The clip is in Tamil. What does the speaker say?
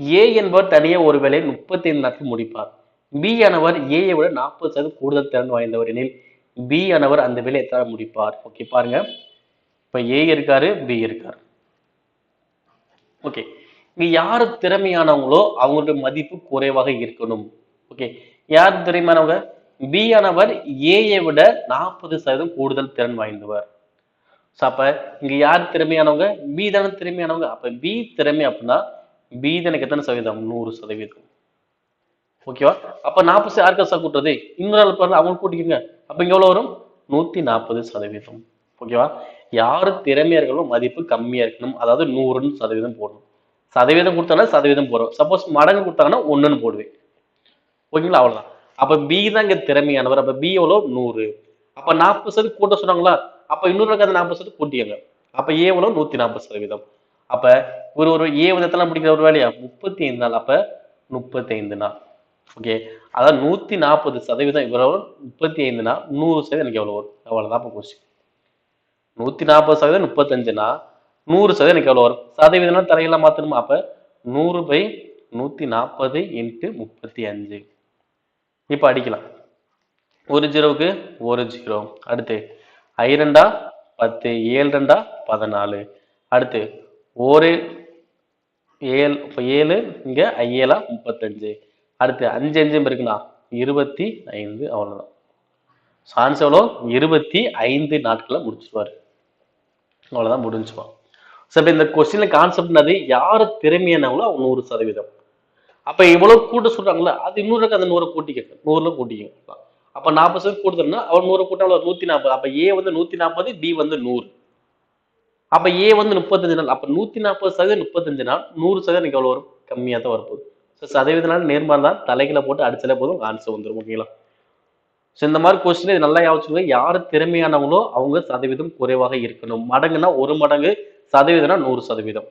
ஏ என்பவர் தனியே ஒரு வேலையை முப்பத்தி ஐந்து நாட்கள் முடிப்பார். பி ஆனவர் ஏயை விட நாற்பது சதவீதம் கூடுதல் திறன் வாய்ந்தவர் எனில் பி ஆனவர் அந்த வேலையை எத்தனை முடிப்பார்? ஓகே பாருங்க. இப்போ ஏ இருக்காரு பி இருக்காரு. ஓகே இங்க யார் திறமையானவங்களோ அவங்களுடைய மதிப்பு குறைவாக இருக்கணும். ஓகே யார் திறமையானவங்க? பி ஆனவர் ஏயை விட நாற்பது சதவீதம் கூடுதல் திறன் வாய்ந்தவர். ஸோ அப்போ இங்கே யார் திறமையானவங்க? பி தானே திறமையானவங்க. அப்போ பி திறமை அப்படின்னா பி தான் எனக்கு எத்தனை சதவீதம்? நூறு சதவீதம். ஓகேவா? அப்ப நாற்பது யாருக்கு சார் கூட்டுறது? இன்னொரு ஆள் பாருங்க அவங்க கூட்டிக்கோங்க. அப்ப இங்க எவ்வளவு வரும்? நூத்தி நாற்பது சதவீதம். ஓகேவா? யாரு திறமையர்களோ மதிப்பு கம்மியா இருக்கணும். அதாவது நூறுன்னு சதவீதம் போடணும். சதவீதம் கொடுத்தாங்கன்னா சதவீதம் போடும் சப்போஸ் மடங்கு கொடுத்தாங்கன்னா ஒண்ணுன்னு போடுவேன். ஓகேங்களா? அவ்வளவுதான். அப்ப பி தான் இங்க திறமையானவர். அப்ப பி எவ்வளவு? நூறு. அப்ப நாற்பது சதவீதம் கூட்ட சொன்னாங்களா? அப்ப இன்னொரு அந்த நாற்பது சதவீதம் கூட்டியங்க அப்ப ஏ எவ்வளவு? நூத்தி நாற்பது சதவீதம். அப்ப ஒரு ஒரு ஏ விதத்தெல்லாம் பிடிக்கிற ஒரு வேலையா? முப்பத்தி ஐந்து நாள். அப்ப முப்பத்தி ஐந்து நாள். ஓகே அதாவது நூத்தி நாற்பது சதவீதம் இவ்வளவு முப்பத்தி ஐந்துனா நூறு சதவீதம் எனக்கு எவ்வளவு வரும்? அவ்வளவுதான் இப்போ கொஸ்டின் நூத்தி நாற்பது சதவீதம் முப்பத்தஞ்சுனா நூறு சதவீதம் எனக்கு எவ்வளவு வரும்? சதவீதம்னா தலையெல்லாம் மாத்தணுமா? அப்ப நூறு பை நூத்தி நாற்பது இன்ட்டு முப்பத்தி அஞ்சு இப்ப அடிக்கலாம். ஒரு ஜீரோவுக்கு ஒரு ஜீரோ. அடுத்து ஐரெண்டா பத்து ஏழு ரெண்டா பதினாலு. அடுத்து ஒரு ஏழு இப்போ ஏழு இங்கே ஐயலா முப்பத்தஞ்சு. அடுத்து அஞ்சு அஞ்சு இருக்குண்ணா இருபத்தி ஐந்து அவ்வளோதான் சான்ஸ் எவ்வளோ இருபத்தி ஐந்து நாட்களை முடிச்சிருவார். அவ்வளோதான் முடிஞ்சுவான் ஸோ இப்போ இந்த கொஸ்டினில் கான்செப்ட்னது யார் திறமையானவங்களோ அவங்க நூறு சதவீதம். அப்போ இவ்வளோ கூட்ட சொல்கிறாங்களே அது இன்னொருக்கு அந்த நூறை கூட்டிக்க நூறுல கூட்டிக்க அப்போ நாற்பது சதவீதம் கூடுதல்னா அவன் நூறு கூட்டம் நூற்றி நாற்பது. அப்போ ஏ வந்து நூற்றி நாற்பது பி வந்து நூறு. அப்ப ஏ வந்து முப்பத்தஞ்சு நாள். அப்ப நூத்தி நாற்பது சதவீதம் முப்பத்தஞ்சு நாள். நூறு சதவீதம் எனக்கு எவ்வளவு வரும்? கம்மியா தான் வரப்போகுது. ஸோ சதவீத நாள் நேர்மாறு தான் தலைகளை போட்டு அடிச்சாலே போதும் ஆன்சர் வந்துடும் ஓகேங்களா ஸோ இந்த மாதிரி கொஸ்டின் இது நல்லா யோசிச்சுங்க யார் திறமையானவங்களோ அவங்க சதவீதம் குறைவாக இருக்கணும். மடங்குனா ஒரு மடங்கு சதவீதம்னா நூறு சதவீதம்.